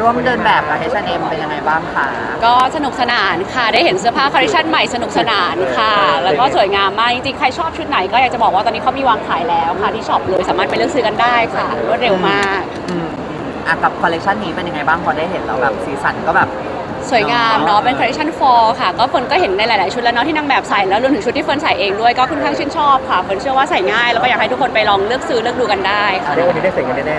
ร่วมเดินแบบกับ H&M เป็นยังไงบ้างคะก็สนุกสนานค่ะ ได้เห็นเสื้อผ้าคอลเลคชันใหม่สนุกสนานค่ะ แล้วก็สวยงามมาก จริงๆ ใครชอบชุดไหนก็อยากจะบอกว่าตอนนี้เขามีวางขายแล้วค่ะที่ช็อปเลยสามารถไปเลือกซื้อกันได้ค่ะรวดเร็วมากอืมอะกับคอลเลคชันนี้เป็นยังไงบ้างพอได้เห็นแล้วแบบสีสันก็แบบ สวยงามเนาะเป็นคอลเลคชันฟอร์ค่ะ ก็เฟิร์นก็เห็นในหลายๆชุดแล้วเนาะที่นางแบบใส่แล้วรวมถึงชุดที่เฟิร์นใส่เองด้วยก็ค่อนข้างชื่นชอบค่ะเฟิร์นเชื่อว่าใส่ง่ายแล้วก็อยากให้ทุกคนไปลองเลือกซื้อเลือกดูกันได้ค่ะ เรียกวันนี้ได้เสร็จกันแน่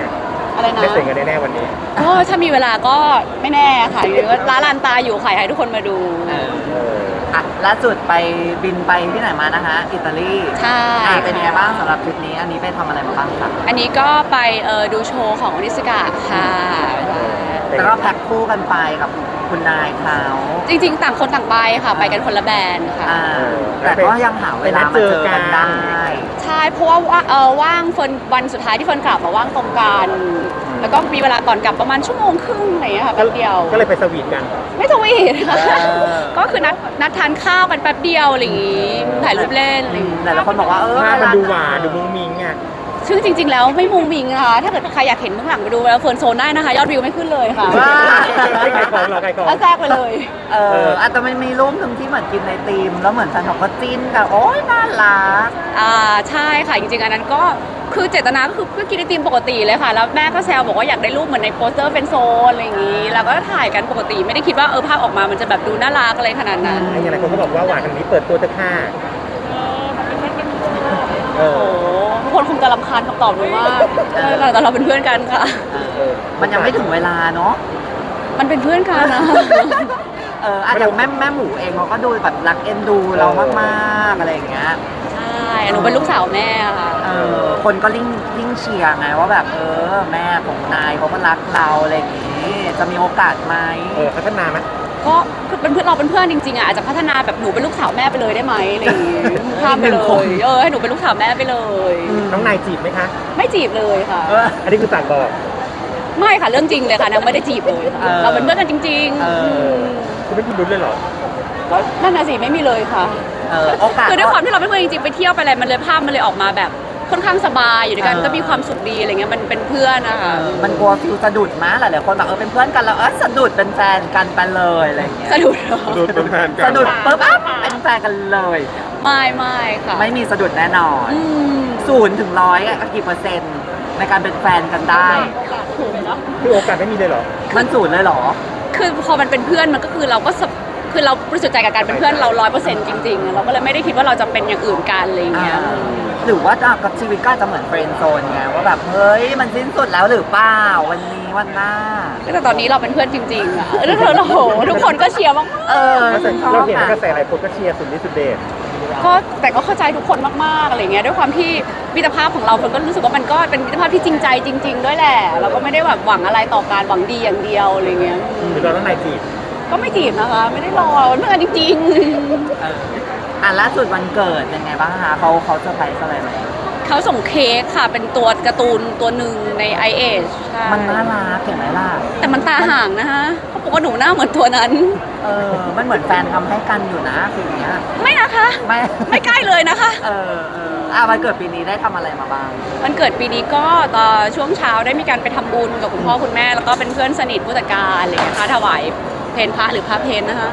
อะไรๆนะ ได้เสร็จกันแน่ๆวันนี้ ก็ถ้ามีเวลาก็ไม่แน่ค่ะหรือว่าร้านลานตาอยู่ค่ะอยากให้ทุกคนมาดู เออเอออะล่าสุดไปบินไปที่ไหนมานะคะ อิตาลีใช่ อะเป็นยังไงบ้างสำหรับทริปนี้ อันนี้ไปทำอะไรมาบ้างคะอันนี้ก็ไปเอ่อดูโชว์ของอนิสกาค่ะแล้วก็แพ็คคู่กันไปกับคุณนายเขาจริงๆ ต่างคนต่างไปค่ะ ไปกันคนละแบรนด์ค่ะ อ่าแต่ก็ยังหาเวลามาเจอกันได้ใช่เพราะว่าว่าเออว่างเฟิร์นวันสุดท้ายที่เฟิร์นกลับมาว่างตรงกันแล้วก็มีเวลาก่อนกลับประมาณชั่วโมงครึ่งอะไรอย่างเงี้ยค่ะแป๊บเดียว ก็เลยไปสวีทกัน ไม่ทวีตค่ะเออก็คือนัดนัดทานข้าวกันแป๊บเดียวอะไรอย่างงี้ถ่ายรูปเล่นอะไรอย่างงี้แต่ละคนบอกว่าเออภาพมันเวลดูหวานดูมุ้งมิ้งอะ ซึ่งจริง ๆ แล้วไม่มุงมิงนะคะ ถ้าเกิดใครอยากเห็นเบื้องหลังไปดูแล้วเฟิร์นโซนได้นะคะ ยอดวิวไม่ขึ้นเลยค่ะว้าไม่ขายของหรอขายของ แล้วแทรกไปเลย เอออาจจะมันมีรูปหนึ่งที่เหมือนกินในตีม แล้วเหมือนแฟนคลับก็จิ้นกันโอ๊ยน่ารัก อ่าใช่ค่ะ จริงๆ อันนั้นก็คือเจตนาก็คือก็กินไอติมปกติเลยค่ะ แล้วแม่ก็แซวบอกว่าอยากได้รูปเหมือนในโปสเตอร์เป็นโซนอะไรอย่างนี้ แล้วก็ถ่ายกันปกติไม่ได้คิดว่าเออภาพออกมามันจะแบบดูน่ารักอะไรขนาดนั้น ไอ้อย่างไรคนก็บอกว่าหวานกันนี้เปิดตัวเธอค่ะเอโอ้อโหทุก คนคงจะรำคาญคำตอบหนูมากเออแต่เราเป็นเพื่อนกันค่ะ เออมันยังไม่ถึงเวลาเนาะมันเป็นเพื่อนกันนะ เอออาจจะแม่แม่หมูเองเขาก็ดูแบบรักเอ็นดูเรามากๆอะไรอย่างเงี้ย ใช่หนูเป็นลูกสาวแม่ค่ะ เออคนก็ยิ่งยิ่งเชียร์ไงว่าแบบเออแม่ของนายเขาก็รักเราอะไรอย่างงี้ จะมีโอกาสไหม เออพัฒนาไหม ก็คือเป็นเพื่อนเราเป็นเพื่อนจริงๆอะอาจจะพัฒนาแบบหนูเป็นลูกสาวแม่ไปเลยได้ไหมอะไรอย่างงี้ข้ามไปเลยเออให้หนูเป็นลูกสาวแม่ไปเลย น้องนายจีบไหมคะ ไม่จีบเลยค่ะ เออ อันนี้คือสั่งบอก ไม่ค่ะเรื่องจริงเลยค่ะนางไม่ได้จีบเลยค่ะเออ เราเป็นเพื่อนกันจริง เออ คุณไม่มีลุ้นเลยเหรอ ๆ ก็นั่นน่ะสิไม่มีเลยค่ะ เออโอกาส คือด้วยความที่เราเป็นเพื่อนจริงๆไปเที่ยวไปอะไรมันเลยภาพมันเลยออกมาแบบ ค่อนข้างสบายอยู่ด้วยกันเออก็มีความสุขดีอะไรเงี้ยมันเป็นเพื่อนนะคะเออมันกลัวฟิวสะดุดมั้ยหลายๆคนแบบเออเป็นเพื่อนกันแล้วเออสะดุดเป็นแฟนกันไปเลยอะไรอย่างเงี้ยสะดุดเหรอดูเป็นแฟนกันสะดุดปุ๊บอะเป็นแฟนกันเลยไม่ไม่ค่ะไม่มีสะดุดแน่นอนอืมศูนย์ถึงร้อยอะกี่เปอร์เซ็นต์ในการเป็นแฟนกันได้คือโอกาสไม่มีเลยเหรอมันศูนย์เลยเหรอคือพอมันเป็นเพื่อนมันก็คือเราก็ส คือเราบริสุทธิ์ใจกับการเป็นเพื่อนเราร้อยเปอร์เซ็นต์จริงๆ เราก็เลยไม่ได้คิดว่าเราจะเป็นอย่างอื่นกันอะไรอย่างเงี้ย หรือว่ากับชีวิตก็อาจจะเหมือนเฟรนด์โซนไงว่าแบบเฮ้ยมันสิ้นสุดแล้วหรือเปล่าวันนี้วันหน้า แต่ตอนนี้เราเป็นเพื่อนจริงๆอะแล้วเธอโอ้โหทุกคนก็เชียร์มากเออเราฉันชอบเราเห็นอะกระแสหลายคนก็เชียร์สุดฤทธิ์สุดเดชๆก็แต่ก็เข้าใจทุกคนมากๆอะไรเงี้ยด้วยความที่มิตรภาพของเราคนก็รู้สึกว่ามันก็เป็นมิตรภาพที่จริงใจจริง ๆ ด้วยแหละเราก็ไม่ได้แบบหวังอะไรต่อการหวังดีอย่างเดียวอะไรเงี้ยหรือเราต้องนายจีบ ก็ไม่จีบนะคะ ไม่ได้รอเพื่อนจริงเอออะล่าสุดวันเกิดเป็นไงบ้างคะเขาเขาเซอร์ไพรส์อะไรไหมๆเขาส่งเค้กค่ะ เป็นตัวการ์ตูนตัวหนึ่งใน i อเอชมันน่ารักเห็นไหมล่ะ แต่มันตาห่างนะคะเขาบอกว่าหนูหน้าเหมือนตัวนั้น เออ มันเหมือนแฟนทำให้กันอยู่นะคืออย่างเงี้ย ไม่นะคะ ไม่ ไม่ใกล้เลยนะคะ เออเอออะวันเกิดปีนี้ได้ทำอะไรมาบ้าง วันเกิดปีนี้ก็ตอนช่วงเช้าได้มีการไปทำบุญกับคุณพ่อคุณแม่ แล้วก็เป็นเพื่อนสนิทผู้จัดการอะไรอย่างเลยนะคะถวาย เพนพระหรือพระเพนนะคะ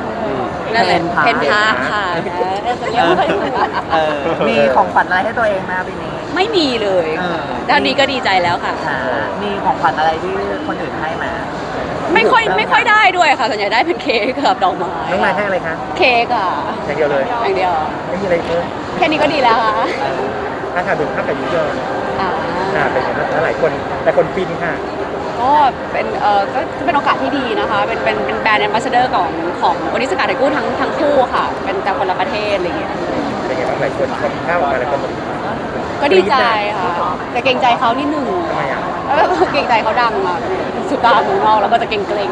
นั่นแหละเพเพนนพพระระค่ะเออจะเรียกว่าเพนพระเออมีของขวัญอะไรให้ตัวเองไหมาปีนี้ไม่มีเลยเออด้านนี้ก็ดีใจแล้วค่ะค่ะ มีของขวัญอะไรที่คนอื่นให้มา ไม่ค่อยไม่ค่อยได้ด้วยค่ะส่วนใหญ่ได้เป็นเค้กกับดอกไม้น้องนายให้อะไรคะ เค้กอะอย่างเดียวเลยอย่างเดียว ไม่มีอะไรเพิ่มแค่นี้ก็ดีแล้วค่ะถ้าถามถึงภาพกับยูเซอร์อ่าอ่าเป็นไงบ้างหลายคนหลายคนฟินค่ะ ก็เป็นเออก็เป็นโอกาสที่ดีนะคะ เป็นเป็นเป็นแบรนด์แอมบาสเดอร์ของของบริษัทไทยกู้ทั้งทั้งคู่ค่ะ เป็นจากคนละประเทศอะไรอย่างเงี้ยเป็นไงบ้างหลายคนคนข้าวออกมาหลายคนบอกก็ดีใจค่ะแต่เกรงใจเขานิดหนึ่งทำไมอะเออเกรงใจเขาดังอะสุดตาหนูนอกแล้วก็จะเกรงเกรง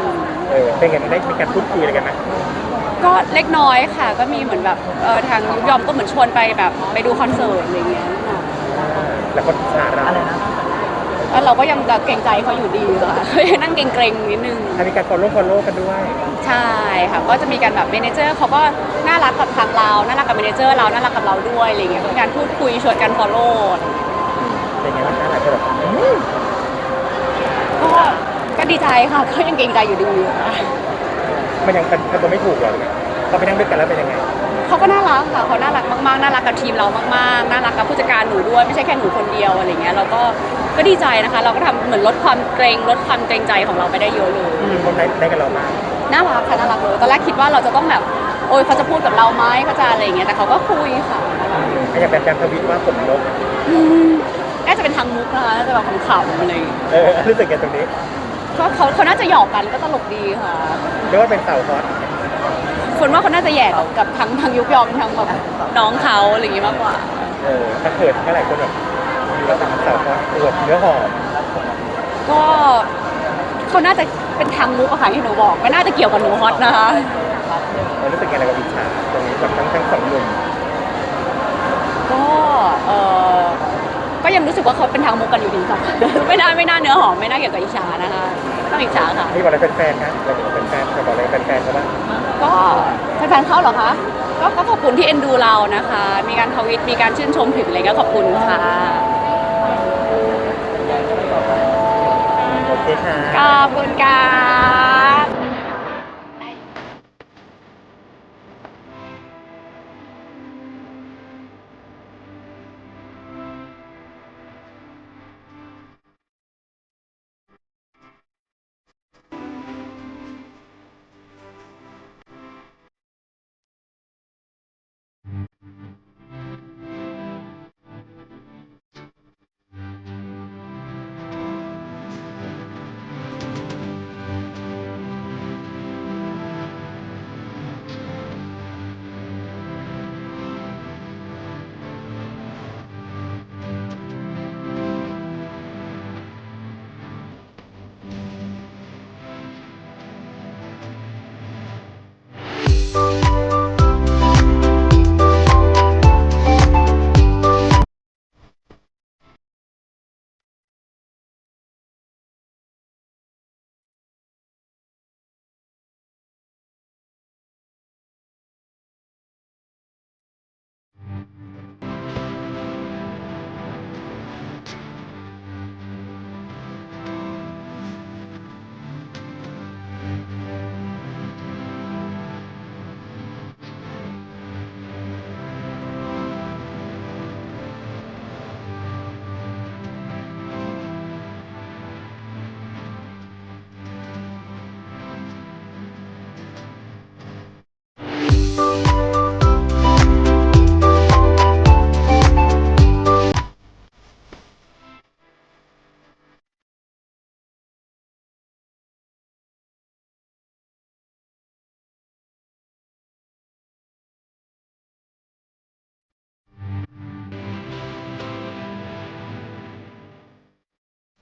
เออเป็นไงบ้างได้มีการพูดคุยอะไรกันไหมๆก็เล็กน้อยค่ะ ก็มีเหมือนแบบเออทางยุยอมก็เหมือนชวนไปแบบไปดูคอนเสิร์ตอะไรอย่างเงี้ยหลายคนอิจฉาเราอะไรนะ แล้วเราก็ยังเกรงใจเขาอยู่ดีค่ะนั่งเกรงๆนิดนึงถ้ามีการฟอลโล่ฟอลโล่กันด้วย ใช่ค่ะ ก็จะมีการแบบเมเนเจอร์เขาก็น่ารักกับทางเรา น่ารักกับเมเนเจอร์เรา น่ารักกับเราด้วยอะไรเงี้ยมีการพูดคุยชวนกัน follow เป็นไงบ้างคะหลายคนแบบอืมก็ก็ก็ดีใจค่ะ ก็ยังเกรงใจอยู่ดีค่ะ มันยังทำตัวไม่ถูกหรอพอไปนั่งด้วยกันแล้วเป็นยังไง เขาก็น่ารักค่ะเขาน่ารักมากๆ น่ารักกับทีมเรามากๆ น่ารักกับผู้จัดการหนูด้วย ไม่ใช่แค่หนูคนเดียวอะไรเงี้ย เราก็ ก็ดีใจนะคะ เราก็ทำเหมือนลดความเกรงลดความเกรงใจของเราไปได้เยอะเลยอืมคนได้ได้กับเรามากน่ารักค่ะน่ารักเลยตอนแรกคิดว่าเราจะต้องแบบโอ้ยเขาจะพูดกับเราไหมเขาจะอะไรอย่างเงี้ยแต่เขาก็คุยค่ะน่ารักก็ยังเป็นการทวิตว่าผมนกอืมน่าจะเป็นทางมุกนะคะน่าจะแบบขำๆอะไรอย่างเงี้ยเออรู้สึกไงตรงนี้ก็เขาเขาน่าจะหยอกกันก็ตลกดีค่ะ เรียกว่าเป็นสาวฮอตคนว่าเขาน่าจะแย่กับกับทั้งทางยุกยอมทั้งแบบน้องเขาอะไรอย่างงี้มากกว่า เออถ้าเกิดเมื่อไหร่คนแบบ เราเป็นสาวฮอตอวดเนื้อหอมก็เขาน่าจะเป็นทางมุกอะค่ะที่หนูบอกไม่น่าจะเกี่ยวกับหนูฮอตนะคะเรารู้สึกยังไงกับอิจฉาตรงนี้กับทั้งทั้งสองหนุ่มก็เออก็ยังรู้สึกว่าเขาเป็นทางมุกกันอยู่ดีค่ะ ไม่น่าไม่น่าเนื้อหอมไม่น่าเกี่ยวกับอิจฉานะคะต้องอิจฉาค่ะ นี่บอกอะไรเป็นแฟนๆนะเราเป็นแฟนเราบอกอะไรเป็นแฟนๆเขาบ้างก็แฟนๆเขาเหรอคะก็ก็ขอบคุณที่เอ็นดูเรานะคะ มีการทวิตมีการชื่นชมถึงอะไรก็ขอบคุณค่ะ โอเคค่ะขอบคุณค่ะ